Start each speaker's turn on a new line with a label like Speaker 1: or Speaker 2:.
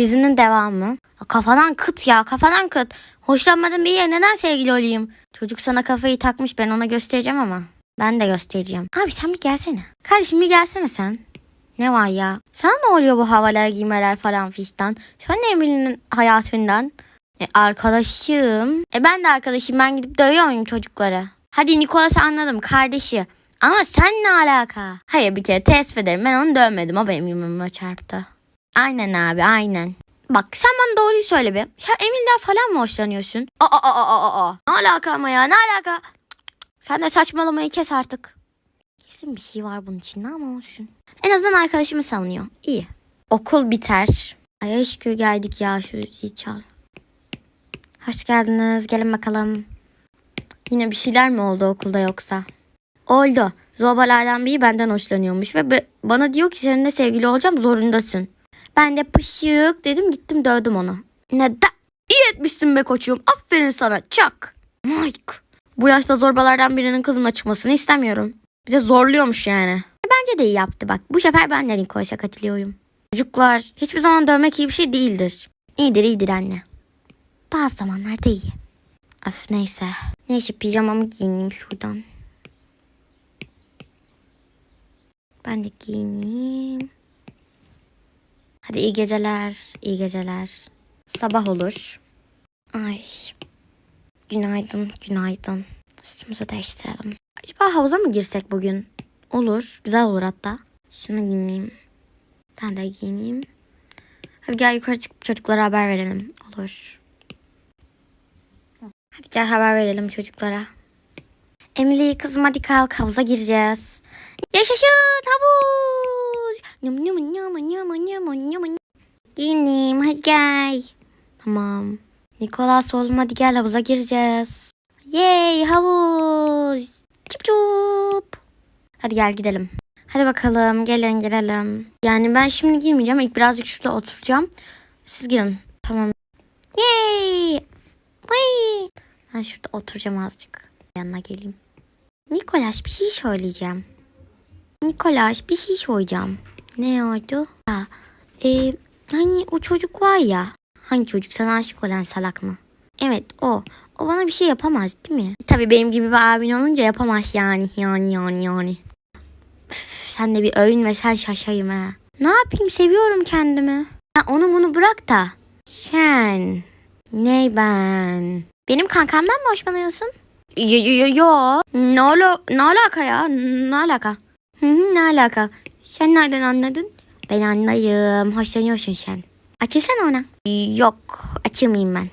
Speaker 1: Dizinin devamı. Kafadan kıt ya kafadan kıt. Hoşlanmadığım biriyle neden sevgili olayım? Çocuk sana kafayı takmış ben ona göstereceğim ama. Ben de göstereceğim. Abi sen bir gelsene. Kardeşim bir gelsene sen. Ne var ya? Sana ne oluyor bu havalar giymeler falan fişten? Sen ne Emine'nin hayatından? E, arkadaşım. E ben de arkadaşım. Ben gidip dövüyor muyum çocukları? Hadi Nikolas anladım kardeşi. Ama sen ne alaka? Hayır bir kere tespit ederim. Ben onu dövmedim. O benim yumruğuma çarptı. Aynen abi aynen. Bak sen bana doğruyu söyle be. Sen Emin'den falan mı hoşlanıyorsun? Aa aa aa aa aa. Ne alaka ama ya ne alaka? Sen de saçmalamayı kes artık. Kesin bir şey var bunun içinde ama olsun. En azından arkadaşımı savunuyor. İyi. Okul biter. Ay şükür geldik ya şu zil çal. Hoş geldiniz. Gelin bakalım. Yine bir şeyler mi oldu okulda yoksa? Oldu. Zobalardan biri benden hoşlanıyormuş ve bana diyor ki seninle sevgili olacağım zorundasın. Ben de pışık dedim gittim dövdüm onu. Neden? İyi etmişsin be koçum. Aferin sana. Çak. Mike. Bu yaşta zorbalardan birinin kızımla çıkmasını istemiyorum. Bir de zorluyormuş yani. Bence de iyi yaptı bak. Bu sefer ben de Nikolas'a katılıyorum. Çocuklar hiçbir zaman dövmek iyi bir şey değildir. İyidir iyidir anne. Bazı zamanlarda iyi. Öf neyse. Neyse pijamamı giyineyim şuradan. Ben de giyineyim. Hadi iyi geceler, iyi geceler. Sabah olur. Ay. Günaydın, günaydın. Üstümüzü değiştirelim. Acaba havuza mı girsek bugün? Olur, güzel olur hatta. Şunu giyineyim. Ben de giyineyim. Hadi gel yukarı çıkıp çocuklara haber verelim. Olur. Hadi gel haber verelim çocuklara. Emily kızım hadi kalk havuza gireceğiz. Yaşasın havuz. Yum yum yum yum yum yum. Giyinim hadi gel. Tamam. Nikolas oğlum hadi gel havuza gireceğiz. Yay havuz. Çip çup. Hadi gel gidelim. Hadi bakalım gelin girelim. Yani ben şimdi girmeyeceğim. İlk birazcık şurada oturacağım. Siz girin. Tamam. Yay. Vay. Ben şurada oturacağım azıcık. Yanına geleyim. Nikolas bir şey söyleyeceğim. Nikolas bir şey söyleyeceğim. Ne oldu? Ha, e, hani o çocuk var ya. Hangi çocuk sana aşık olan salak mı? Evet o. O bana bir şey yapamaz değil mi? Tabii benim gibi bir abin olunca yapamaz yani. Yani yani yani. Üf, sen de bir övün ve sen şaşayım ha. Ne yapayım seviyorum kendimi. Ha, onu bunu bırak da. Sen. Ne ben? Benim kankamdan mı hoşlanıyorsun? Yo yo yo yo. Ne, ala, ne alaka ya? Ne alaka? Hı hı, ne alaka? Sen nereden anladın? Ben anlayayım. Hoşlanıyorsun sen. Açılsana ona. Yok açılmayayım ben.